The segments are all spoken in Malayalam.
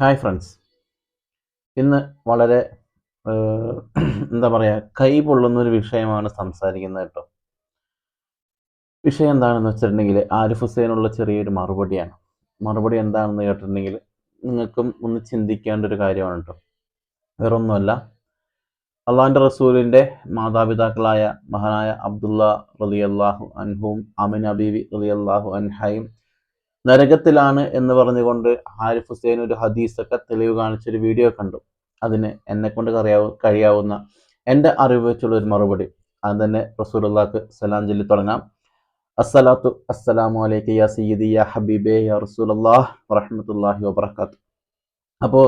ഹായ് ഫ്രണ്ട്സ് ഇന്ന് വളരെ എന്താ പറയുക കൈ പൊള്ളുന്നൊരു വിഷയമാണ് സംസാരിക്കുന്നത് കേട്ടോ. വിഷയം എന്താണെന്ന് വെച്ചിട്ടുണ്ടെങ്കിൽ ആരിഫ് ഹുസൈനുള്ള ചെറിയൊരു മറുപടിയാണ്. മറുപടി എന്താണെന്ന് കേട്ടിട്ടുണ്ടെങ്കിൽ നിങ്ങൾക്കും ഒന്ന് ചിന്തിക്കേണ്ട ഒരു കാര്യമാണ് കേട്ടോ. വേറൊന്നുമല്ല. അള്ളാഹിന്റെ റസൂലിന്റെ മാതാപിതാക്കളായ മഹാനായ അബ്ദുള്ള റലിയല്ലാഹു അൻഹും അമിൻ അബീബി റലിയല്ലാഹു അൻഹയും നരകത്തിലാണ് എന്ന് പറഞ്ഞുകൊണ്ട് ഹാരിഫ് ഹുസൈൻ ഒരു ഹദീസൊക്കെ തെളിവ് കാണിച്ചൊരു വീഡിയോ കണ്ടു. അതിന് എന്നെ കൊണ്ട് കറിയാവ കഴിയാവുന്ന എന്റെ അറിവ് വെച്ചുള്ള ഒരു മറുപടി. അത് തന്നെ റസൂലുള്ളാഹിക്ക് സലാം ചൊല്ലി തുടങ്ങാം. അസ്സലാത്തു അസ്സലാമു അലൈക യാ സയ്യിദി യാ ഹബീബേ യാ റസൂലല്ലാഹ് വറഹ്മത്തുള്ളാഹി വബറകാത്ത്. അപ്പോൾ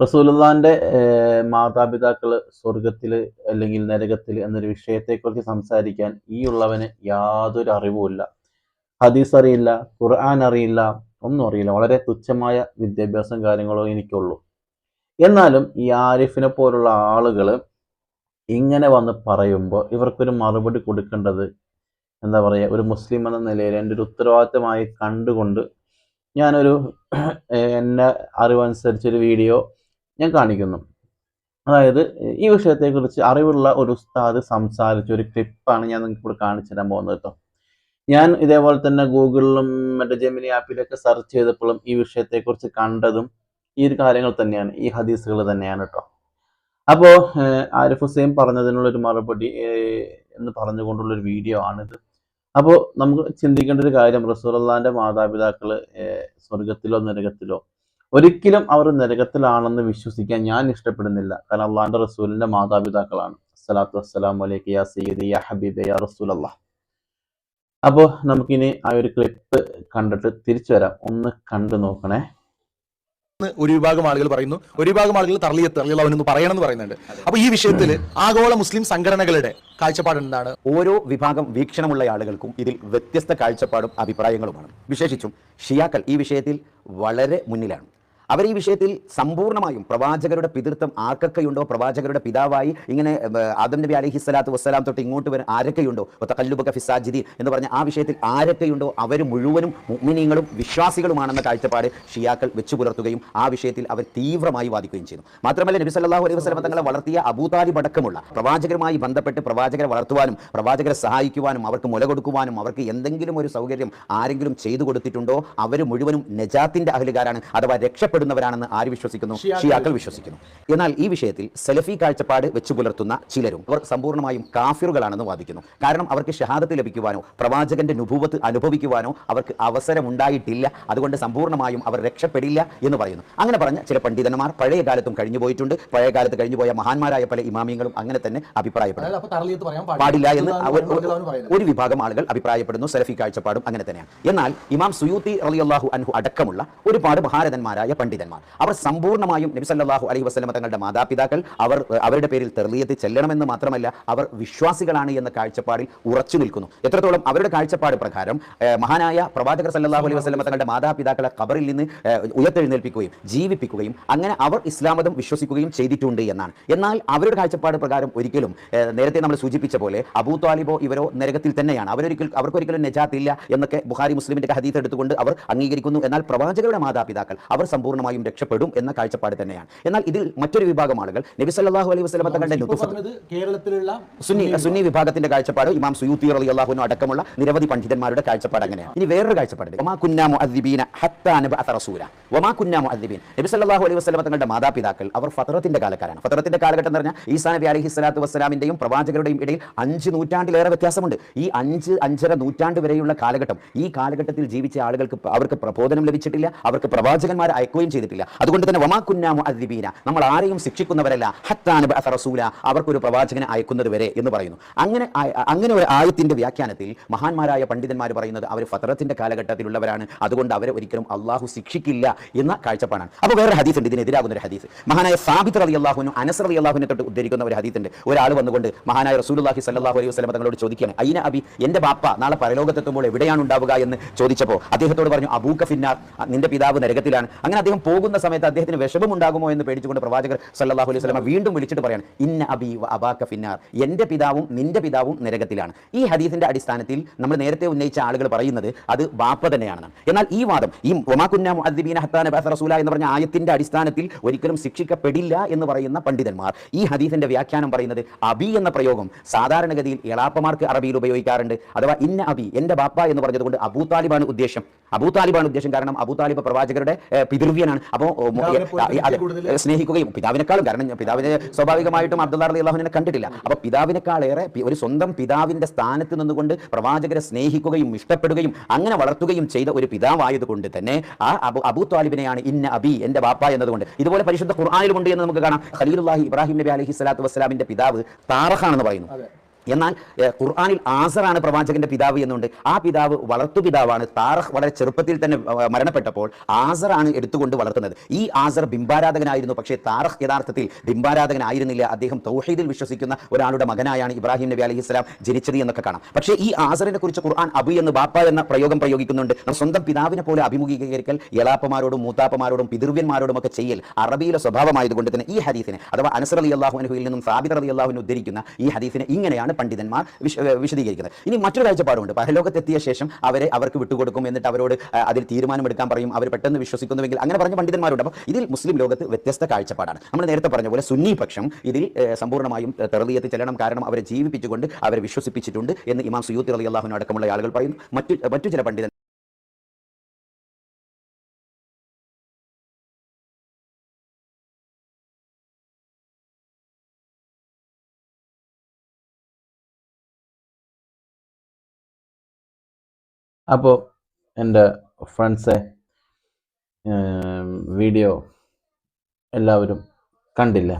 റസൂലുള്ളാന്റെ മാതാപിതാക്കൾ സ്വർഗത്തിൽ അല്ലെങ്കിൽ നരകത്തിൽ എന്നൊരു വിഷയത്തെക്കുറിച്ച് സംസാരിക്കാൻ ഈ ഉള്ളവന് യാതൊരു അറിവുമില്ല. ഹദീസ് അറിയില്ല ഖുർആൻ അറിയില്ല ഒന്നും അറിയില്ല. വളരെ തുച്ഛമായ വിദ്യാഭ്യാസം കാര്യങ്ങളോ എനിക്കുള്ളൂ. എന്നാലും ഈ ആരിഫിനെ പോലുള്ള ആളുകൾ ഇങ്ങനെ വന്ന് പറയുമ്പോൾ ഇവർക്കൊരു മറുപടി കൊടുക്കേണ്ടത് എന്താ പറയുക ഒരു മുസ്ലിം എന്ന നിലയിൽ എന്റെ ഒരു ഉത്തരവാദിത്തമായി കണ്ടുകൊണ്ട് ഞാനൊരു എന്റെ അറിവനുസരിച്ചൊരു വീഡിയോ ഞാൻ കാണിക്കുന്നു. അതായത് ഈ വിഷയത്തെക്കുറിച്ച് അറിവുള്ള ഒരു ഉസ്താദ് സംസാരിച്ച ഒരു ക്ലിപ്പാണ് ഞാൻ നിങ്ങൾക്ക് ഇവിടെ കാണിച്ചു തരാൻ പോകുന്നത് കേട്ടോ. ഞാൻ ഇതേപോലെ തന്നെ ഗൂഗിളിലും മറ്റേ ജെമിനി ആപ്പിലൊക്കെ സെർച്ച് ചെയ്തപ്പോഴും ഈ വിഷയത്തെക്കുറിച്ച് കണ്ടതും ഈ ഒരു കാര്യങ്ങൾ തന്നെയാണ് ഈ ഹദീസുകൾ തന്നെയാണ് കേട്ടോ അപ്പോൾ ആരിഫ് ഹുസൈൻ പറഞ്ഞതിനുള്ളൊരു മറുപടി എന്ന് പറഞ്ഞുകൊണ്ടുള്ള ഒരു വീഡിയോ ആണിത്. അപ്പോൾ നമുക്ക് ചിന്തിക്കേണ്ട ഒരു കാര്യം റസൂലുള്ളാഹിന്റെ മാതാപിതാക്കൾ സ്വർഗത്തിലോ നരകത്തിലോ ഒരിക്കലും അവർ നരകത്തിലാണെന്ന് വിശ്വസിക്കാൻ ഞാൻ ഇഷ്ടപ്പെടുന്നില്ല. കാരണം അള്ളാഹാന്റെ റസൂലിന്റെ മാതാപിതാക്കളാണ്. അസ്സലാത്തു വസ്സലാം അലൈക യാ സയ്യിദി യാ ഹബീബ് യാ റസൂലല്ലാഹ് അപ്പോൾ നമുക്കിനി ആ ഒരു ക്ലിപ്പ് കണ്ടിട്ട് തിരിച്ചു വരാം. ഒന്ന് കണ്ടു നോക്കണേ. ഒരു വിഭാഗം ആളുകൾ പറയുന്നു. ഒരു വിഭാഗം ആളുകൾ തർലിയത്ത് എന്ന് പറയണം എന്ന് പറയുന്നുണ്ട്. അപ്പൊ ഈ വിഷയത്തിൽ ആഗോള മുസ്ലിം സംഘടനകളുടെ കാഴ്ചപ്പാട് എന്താണ്? ഓരോ വിഭാഗം വീക്ഷണമുള്ള ആളുകൾക്കും ഇതിൽ വ്യത്യസ്ത കാഴ്ചപ്പാടും അഭിപ്രായങ്ങളുമാണ്. വിശേഷിച്ചും ഷിയാക്കൾ ഈ വിഷയത്തിൽ വളരെ മുന്നിലാണ്. അവർ ഈ വിഷയത്തിൽ സമ്പൂർണമായും പ്രവാചകരുടെ പിതൃത്വം ആർക്കൊക്കെയുണ്ടോ? പ്രവാചകരുടെ പിതാവായി ഇങ്ങനെ ആദം നബി അലഹി സ്വലാത്തു വസ്സലാം തൊട്ട് ഇങ്ങോട്ട് വരെ ആരൊക്കെയുണ്ടോ? തക്കല്ലുബക ഫിസാജിദി എന്ന് പറഞ്ഞ ആ വിഷയത്തിൽ ആരൊക്കെയുണ്ടോ? അവർ മുഴുവനും മുഅ്മിനീങ്ങളും വിശ്വാസികളുമാണെന്ന കാഴ്ചപ്പാട് ഷിയാക്കൾ വെച്ചു പുലർത്തുകയും ആ വിഷയത്തിൽ അവർ തീവ്രമായി വാദിക്കുകയും ചെയ്യുന്നു മാത്രമല്ല നബി സല്ലാഹു അലൈഹി വസ്ലം തങ്ങളെ വളർത്തിയ അബൂതാലി അടക്കമുള്ള പ്രവാചകരുമായി ബന്ധപ്പെട്ട് പ്രവാചകരെ വളർത്തുവാനും പ്രവാചകരെ സഹായിക്കുവാനും അവർക്ക് മുല കൊടുക്കുവാനും അവർക്ക് എന്തെങ്കിലും ഒരു സൗകര്യം ആരെങ്കിലും ചെയ്തു കൊടുത്തിട്ടുണ്ടോ? അവർ മുഴുവനും നജാത്തിന്റെ അഹലുകാരാണ്. അഥവാ രക്ഷപ്പെടുന്നവരാണെന്ന് ആര് വിശ്വസിക്കുന്നു? ഷിയാക്കൾ വിശ്വസിക്കുന്നു. എന്നാൽ ഈ വിഷയത്തിൽ സെലഫി കാഴ്ചപ്പാട് വെച്ചു പുലർത്തുന്ന ചിലരും അവർ സമ്പൂർണമായും കാഫിറുകളാണെന്ന് വാദിക്കുന്നു. കാരണം അവർക്ക് ഷഹാദത്ത് ലഭിക്കുവാനോ പ്രവാചകന്റെ നുഭൂവത്ത് അനുഭവിക്കുവാനോ അവർക്ക് അവസരമുണ്ടായിട്ടില്ല. അതുകൊണ്ട് സമ്പൂർണമായും അവർ രക്ഷപ്പെടില്ല എന്ന് പറയുന്നു. അങ്ങനെ പറഞ്ഞ ചില പണ്ഡിതന്മാർ പഴയ കാലത്തും കഴിഞ്ഞു പോയിട്ടുണ്ട്. പഴയ കാലത്ത് കഴിഞ്ഞു പോയ മഹാന്മാരായ പല ഇമാമിയങ്ങളും അങ്ങനെ തന്നെ അഭിപ്രായപ്പെടുന്നു. പാടില്ല. എന്ന് ഒരു വിഭാഗം ആളുകൾ അഭിപ്രായപ്പെടുന്നു സെലഫി കാഴ്ചപ്പാടും അങ്ങനെ തന്നെയാണ്. എന്നാൽ ഇമാം സുയൂത്തി റളിയല്ലാഹു അൻഹു അടക്കമുള്ള ഒരുപാട് മഹാരഥന്മാരായ പണ്ഡിതന്മാർ. അവർ സമ്പൂർണമായും നബി സല്ലല്ലാഹു അലൈഹി വസ്ലമ തങ്ങളുടെ മാതാപിതാക്കൾ അവർ അവരുടെ പേരിൽ തെർലിയത്ത് ചെല്ലണമെന്ന് മാത്രമല്ല അവർ വിശ്വാസികളാണ് എന്ന കാഴ്ചപ്പാടിൽ ഉറച്ചു നിൽക്കുന്നു. എത്രത്തോളം അവരുടെ കാഴ്ചപ്പാട് പ്രകാരം മഹാനായ പ്രവാചകർ സല്ലാഹു അലൈഹി വസ്ലമ തങ്ങളുടെ മാതാപിതാക്കളെ കബറിൽ നിന്ന് ഉയർത്തെഴുന്നേൽപ്പിക്കുകയും ജീവിപ്പിക്കുകയും അങ്ങനെ അവർ ഇസ്ലാമതം വിശ്വസിക്കുകയും ചെയ്തിട്ടുണ്ട് എന്നാണ്. എന്നാൽ അവരുടെ കാഴ്ചപ്പാട് പ്രകാരം ഒരിക്കലും നേരത്തെ നമ്മൾ സൂചിപ്പിച്ച പോലെ അബൂ താലിബോ ഇവരോ നരകത്തിൽ തന്നെയാണ്. അവരൊരിക്കൽ അവർക്കൊരിക്കലും നജാത്ത് ഇല്ല എന്നൊക്കെ ബുഹാരി മുസ്ലിമിന്റെ ഹദീത്ത് എടുത്തുകൊണ്ട് അവർ അംഗീകരിക്കുന്നു. എന്നാൽ പ്രവാചകരുടെ മാതാപിതാക്കൾ അവർ സമ്പൂർണമായും രക്ഷപ്പെടും എന്ന കാഴ്ചപ്പാട് തന്നെയാണ്. എന്നാൽ ഇതിൽ മറ്റൊരു വിഭാഗം ആളുകൾ നബി സല്ലല്ലാഹു അലൈഹി വസ്ലമ തങ്ങളുടെ കേരളത്തിലുള്ള സുന്നി സുന്നി വിഭാഗത്തിന്റെ കാഴ്ചപ്പാട് ഇമാം സുയൂത്തി അലി അള്ളാഹുനു അടക്കമുള്ള നിരവധി പണ്ഡിതന്മാരുടെ കാഴ്ചപ്പാട് അങ്ങനെയാണ്. ഇനി വേറൊരു കാഴ്ചപ്പാട്. വമാ കുന്നാ മുഅദ്ദിബീൻ. നബി സല്ലല്ലാഹു അലൈഹി വസല്ലമ തങ്ങളുടെ മാതാപിതാക്കൾ അവർ ഫത്രത്തിന്റെ കാലക്കാരാണ്. ഫത്രത്തിന്റെ കാലഘട്ടം എന്ന് പറഞ്ഞാൽ ഈസാ നബി അലഹി സ്വലാത്തു വസ്സലാമിന്റെയും പ്രവാചകരുടെയും ഇടയിൽ അഞ്ച് നൂറ്റാണ്ടിലേറെ വ്യത്യാസമുണ്ട്. ഈ അഞ്ച് അഞ്ചര നൂറ്റാണ്ട് വരെയുള്ള കാലഘട്ടം ഈ കാലഘട്ടത്തിൽ ജീവിച്ച ആളുകൾക്ക് അവർക്ക് പ്രബോധനം ലഭിച്ചിട്ടില്ല അവർക്ക് പ്രവാചകന്മാരെ അയക്കുകയും ചെയ്തിട്ടില്ല. അതുകൊണ്ട് തന്നെ വമാ കുന്നാമു മുഅദ്ദിബീന നമ്മൾ ആരെയും ശിക്ഷിക്കുന്നവരല്ല. ഹത്താനബ് റസൂല അവർക്കൊരു പ്രവാചകനെ അയക്കുന്നത് വരെ എന്ന് പറയുന്നു. അങ്ങനെ അങ്ങനെ ഒരു ആയത്തിന്റെ വ്യാഖ്യാനത്തിൽ മഹാന്മാരായ പണ്ഡിതന്മാർ പറയുന്നത് അവർ ഫത്രത്തിന്റെ കാലഘട്ടത്തിലുള്ളവരാണ്. അതുകൊണ്ട് അവരെ ഒരിക്കലും അള്ളാഹു ശിക്ഷിക്കില്ല എന്ന കാഴ്ചപ്പാടാണ്. അപ്പോൾ വേറെ ഹദീസ് ഉണ്ട് ഇതിനെതിരാകുന്ന ഒരു ഹദീസ്. മഹാനായ സാബിത്ത് അലി അള്ളാഹുനും അനസ് അലി അള്ളാഹുവിനെ തൊട്ട് ഉദ്ധരിക്കുന്ന ഒരു ഹദീസ് ഉണ്ട് ഒരാൾ വന്നുകൊണ്ട് മഹാനായ റസൂലുള്ളാഹി സല്ലാഹു അലൈഹി വസല്ലം തങ്ങളോട് ചോദിക്കുകയാണ് അയിന അബി എന്റെ ബാപ്പ നാളെ പരലോകത്തെത്തുമ്പോൾ എവിടെയാണ് ഉണ്ടാവുക? എന്ന് ചോദിച്ചപ്പോൾ അദ്ദേഹത്തോട് പറഞ്ഞു അബൂക ഫിന്നാർ നിന്റെ പിതാവ് നരകത്തിലാണ്. അങ്ങനെ അദ്ദേഹം പോകുന്ന സമയത്ത് അദ്ദേഹത്തിന് വിഷമമുണ്ടാകുമോ എന്ന് പേടിച്ചുകൊണ്ട് പ്രവാചകർ സല്ലാഹു അലൈഹി വസല്ലമ വീണ്ടും വിളിച്ചിട്ട് പറയാണ് ഇന്ന അബി വ അബാക ഫിന്നാർ എന്റെ പിതാവും നിന്റെ പിതാവും നരകത്തിലാണ്. ഈ ഹദീസിന്റെ അടിസ്ഥാനത്തിൽ നമ്മൾ നേരത്തെ ഉന്നയിച്ച ആളുകൾ പറയുന്നത് അത് ബാപ്പ തന്നെയാണെന്നാണ്. എന്നാൽ ഈ വാദം ഈ ഒമാകുന്ന ഹത്താ റസൂല എന്ന് പറഞ്ഞ ആയത്തിന്റെ അടിസ്ഥാനത്തിൽ ഒരിക്കലും ശിക്ഷിക്കപ്പെടില്ല എന്ന് പറയുന്ന പണ്ഡിതന്മാർ. ഈ ഹദീസിന്റെ വ്യാഖ്യാനം പറയുന്നത് അബി എന്ന പ്രയോഗം സാധാരണഗതിയിൽ എളാപ്പമാർക്ക് അറബിയിൽ ഉപയോഗിക്കാറുണ്ട്. അഥവാ ഇന്ന അബി എന്റെ ബാപ്പ എന്ന് പറഞ്ഞതുകൊണ്ട് അബൂ താലിബാണ് ഉദ്ദേശം. അബൂ താലിബാണ് ഉദ്ദേശം കാരണം അബൂ താലിബ് പ്രവാചകരുടെ പിതൃവ്യനാണ്. അപ്പോൾ സ്നേഹിക്കുകയും പിതാവിനേക്കാളും കാരണം പിതാവിനെ സ്വാഭാവികമായിട്ടും അബ്ദുല്ലാ അലി അള്ളാഹുവിനെ കണ്ടിട്ടില്ല. അപ്പോൾ പിതാവിനേക്കാളേറെ ഏറെ ഒരു സ്വന്തം പിതാവിന്റെ സ്ഥാനത്ത് നിന്നുകൊണ്ട് പ്രവാചകരെ സ്നേഹിക്കുകയും ഇഷ്ടപ്പെടുകയും അങ്ങനെ വളർത്തുകയും ചെയ്ത ഒരു പിതാവായതുകൊണ്ട് തന്നെ ആ അബു അബൂ താലിബിനെയാണ് ഇന്ന അബി എന്റെ ബാപ്പ എന്നതുകൊണ്ട്. ഇതുപോലെ പരിശുദ്ധ ഖുർആാനിലുമുണ്ട് എന്ന് നമുക്ക് കാണാം. ഖലീലുല്ലാഹി ഇബ്രാഹിം നബി അലഹി സ്വലാത്തു വസ്സലാമിന്റെ പിതാവ് താറഹാണെന്ന് പറയുന്നു. എന്നാൽ ഖുർആാനിൽ ആസറാണ് പ്രവാചകന്റെ പിതാവ് എന്നുണ്ട്. ആ പിതാവ് വളർത്തു പിതാവാണ്. താറഹ് വളരെ ചെറുപ്പത്തിൽ തന്നെ മരണപ്പെട്ടപ്പോൾ ആസറാണ് എടുത്തുകൊണ്ട് വളർത്തുന്നത്. ഈ ആസർ ബിംബാരാധകനായിരുന്നു. പക്ഷേ താറഹ് യഥാർത്ഥത്തിൽ ബിംബാരാധകനായിരുന്നില്ല. അദ്ദേഹം തൗഹീദിൽ വിശ്വസിക്കുന്ന ഒരാളുടെ മകനായാണ് ഇബ്രാഹിം നബി അലൈഹി ഇസ്ലാം ജനിച്ചത് എന്നൊക്കെ കാണാം. പക്ഷേ ഈ ആസറിനെ കുറിച്ച് ഖുർആൻ അബു എന്ന് ബാപ്പ എന്ന പ്രയോഗം പ്രയോഗിക്കുന്നുണ്ട്. സ്വന്തം പിതാവിനെ പോലെ അഭിമുഖീകരിക്കൽ യലാപ്പമാരോടും മൂത്താപ്പമാരോടും പിതൃവ്യന്മാരോടും ഒക്കെ ചെയ്യൽ അറബിയിലെ സ്വഭാവമായതുകൊണ്ട് തന്നെ ഈ ഹദീസിനെ അഥവാ അനസർ അലി അള്ളാഹുനുഹിൽ നിന്നും സാബിദ് അലി അള്ളാഹുവിന് ഉദ്ധരിക്കുന്ന ഈ ഹദീസിനെ ഇങ്ങനെയാണ് പണ്ഡിതന്മാർ വിശ- വിശദീകരിക്കുന്നത്. ഇനി മറ്റൊരു കാഴ്ചപ്പാടുണ്ട് പരലോകത്തെത്തിയ ശേഷം അവരെ അവർക്ക് വിട്ടുകൊടുക്കും എന്നിട്ട് അവരോട് അതിൽ തീരുമാനമെടുക്കാൻ പറയും. അവർ പെട്ടെന്ന് വിശ്വസിക്കുന്നുവെങ്കിൽ അങ്ങനെ പറഞ്ഞ പണ്ഡിതന്മാരുണ്ട്. അപ്പോൾ ഇതിൽ മുസ്ലിം ലോകത്ത് വ്യത്യസ്ത കാഴ്ചപ്പാടാണ്. നമ്മൾ നേരത്തെ പറഞ്ഞ പോലെ സുന്നി പക്ഷം ഇതിൽ സമ്പൂർണമായും തെറലിയത്ത് ചെല്ലണം. കാരണം അവരെ ജീവിപ്പിച്ചുകൊണ്ട് അവരെ വിശ്വസിപ്പിച്ചിട്ടുണ്ട് എന്ന് ഇമാം സുയൂത്തി അലി അള്ളാഹുവിന് അടക്കമുള്ള ആളുകൾ പറയുന്നു. മറ്റു മറ്റു ചില പണ്ഡിതൻ അപ്പോൾ എന്റെ ഫ്രണ്ട്സെ വീഡിയോ എല്ലാവരും കണ്ടില്ല?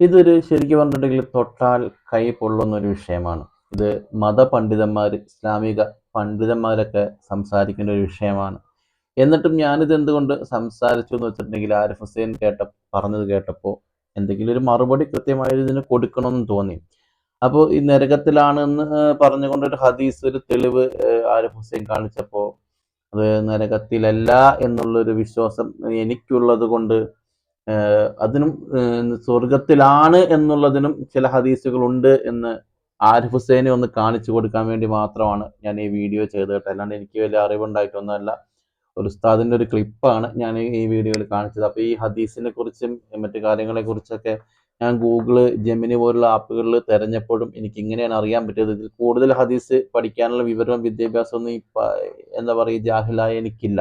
ഇതൊരു ശരിക്കും പറഞ്ഞിട്ടുണ്ടെങ്കിൽ തൊട്ടാൽ കൈ പൊള്ളുന്ന ഒരു വിഷയമാണ്. ഇത് മതപണ്ഡിതന്മാർ ഇസ്ലാമിക പണ്ഡിതന്മാരൊക്കെ സംസാരിക്കേണ്ട ഒരു വിഷയമാണ്. എന്നിട്ടും ഞാനിത് എന്തുകൊണ്ട് സംസാരിച്ചു എന്ന് വെച്ചിട്ടുണ്ടെങ്കിൽ ആരിഫ് ഹുസൈൻ കേട്ട പറഞ്ഞത് കേട്ടപ്പോൾ എന്തെങ്കിലും ഒരു മറുപടി കൃത്യമായി ഇതിന് കൊടുക്കണമെന്ന് തോന്നി. അപ്പോൾ ഈ നരകത്തിലാണ് എന്ന് പറഞ്ഞുകൊണ്ടൊരു ഹദീസ് ഒരു തെളിവ് ആരിഫ് ഹുസൈൻ കാണിച്ചപ്പോൾ അത് നരകത്തിലല്ല എന്നുള്ളൊരു വിശ്വാസം എനിക്കുള്ളത് കൊണ്ട് അതിനും സ്വർഗത്തിലാണ് എന്നുള്ളതിനും ചില ഹദീസുകളുണ്ട് എന്ന് ആരിഫ് ഹുസൈനെ ഒന്ന് കാണിച്ചു കൊടുക്കാൻ വേണ്ടി മാത്രമാണ് ഞാൻ ഈ വീഡിയോ ചെയ്ത് കേട്ടോ. അല്ലാണ്ട് എനിക്ക് വലിയ അറിവുണ്ടായിട്ടൊന്നുമല്ല. ഒരു ഉസ്താദിന്റെ ഒരു ക്ലിപ്പാണ് ഞാൻ ഈ വീഡിയോയിൽ കാണിച്ചത്. അപ്പോൾ ഈ ഹദീസിനെ കുറിച്ചും മറ്റു കാര്യങ്ങളെ കുറിച്ചൊക്കെ ഞാൻ ഗൂഗിൾ ജെമിനി പോലുള്ള ആപ്പുകളിൽ തിരഞ്ഞപ്പോഴും എനിക്ക് ഇങ്ങനെയാണ് അറിയാൻ പറ്റിയത്. ഇതിൽ കൂടുതൽ ഹദീസ് പഠിക്കാനുള്ള വിവരവും വിദ്യാഭ്യാസമൊന്നും ഇപ്പൊ എന്താ പറയുക ജാഹിലായ എനിക്കില്ല.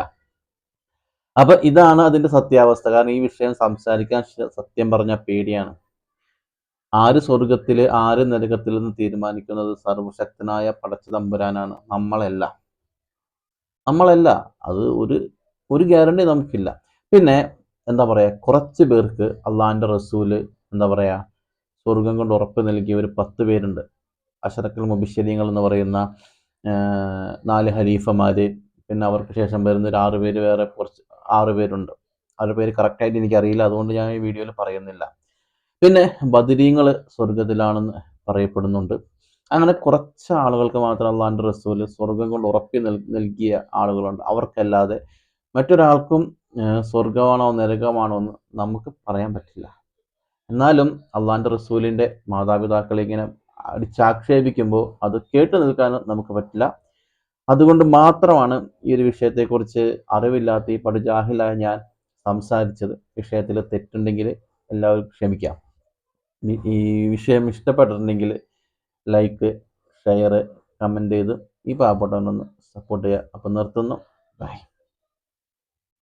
അപ്പൊ ഇതാണ് അതിന്റെ സത്യാവസ്ഥ. കാരണം ഈ വിഷയം സംസാരിക്കാൻ സത്യം പറഞ്ഞ പേടിയാണ്. ആര് സ്വർഗത്തിൽ ആര് നരകത്തിൽ എന്ന് തീരുമാനിക്കുന്നത് സർവശക്തനായ പടച്ച തമ്പുരാനാണ് നമ്മളല്ല. നമ്മളല്ല. അത് ഒരു ഒരു ഗ്യാരണ്ടി നമുക്കില്ല. പിന്നെ എന്താ പറയാ കുറച്ച് പേർക്ക് അള്ളാഹിന്റെ റസൂൽ എന്താ പറയുക സ്വർഗം കൊണ്ട് ഉറപ്പ് നൽകിയ ഒരു പത്ത് പേരുണ്ട്. അഷറക്കൽ മുബിശ്ശരീങ്ങൾ എന്ന് പറയുന്ന നാല് ഹരീഫമാര് പിന്നെ അവർക്ക് ശേഷം വരുന്ന ഒരു ആറ് പേര് വേറെ കുറച്ച് ആറ് പേരുണ്ട്. ആറ് പേര് കറക്റ്റായിട്ട് എനിക്കറിയില്ല അതുകൊണ്ട് ഞാൻ ഈ വീഡിയോയിൽ പറയുന്നില്ല. പിന്നെ ബദരീങ്ങൾ സ്വർഗത്തിലാണെന്ന് പറയപ്പെടുന്നുണ്ട്. അങ്ങനെ കുറച്ച് ആളുകൾക്ക് മാത്രം അള്ളാന്റെ റസൂൽ സ്വർഗം കൊണ്ട് ഉറപ്പി നൽ നൽകിയ ആളുകളുണ്ട്. അവർക്കല്ലാതെ മറ്റൊരാൾക്കും സ്വർഗമാണോ നരകമാണോ എന്ന് നമുക്ക് പറയാൻ പറ്റില്ല. എന്നാലും അള്ളാഹിന്റെ റസൂലിന്റെ മാതാപിതാക്കളെ ഇങ്ങനെ അടിച്ചാക്ഷേപിക്കുമ്പോൾ അത് കേട്ടു നിൽക്കാനും നമുക്ക് പറ്റില്ല. അതുകൊണ്ട് മാത്രമാണ് ഈ ഒരു വിഷയത്തെക്കുറിച്ച് അറിവില്ലാത്ത ഈ പടുജാഹിലായ ഞാൻ സംസാരിച്ചത്. വിഷയത്തിൽ തെറ്റുണ്ടെങ്കിൽ എല്ലാവരും ക്ഷമിക്കാം. ഈ വിഷയം ഇഷ്ടപ്പെട്ടിട്ടുണ്ടെങ്കിൽ ലൈക്ക് ഷെയർ കമന്റ് ചെയ്ത് ഈ പാവപ്പെട്ടവനൊന്ന് സപ്പോർട്ട് ചെയ്യുക. അപ്പം നിർത്തുന്നു. ബൈ.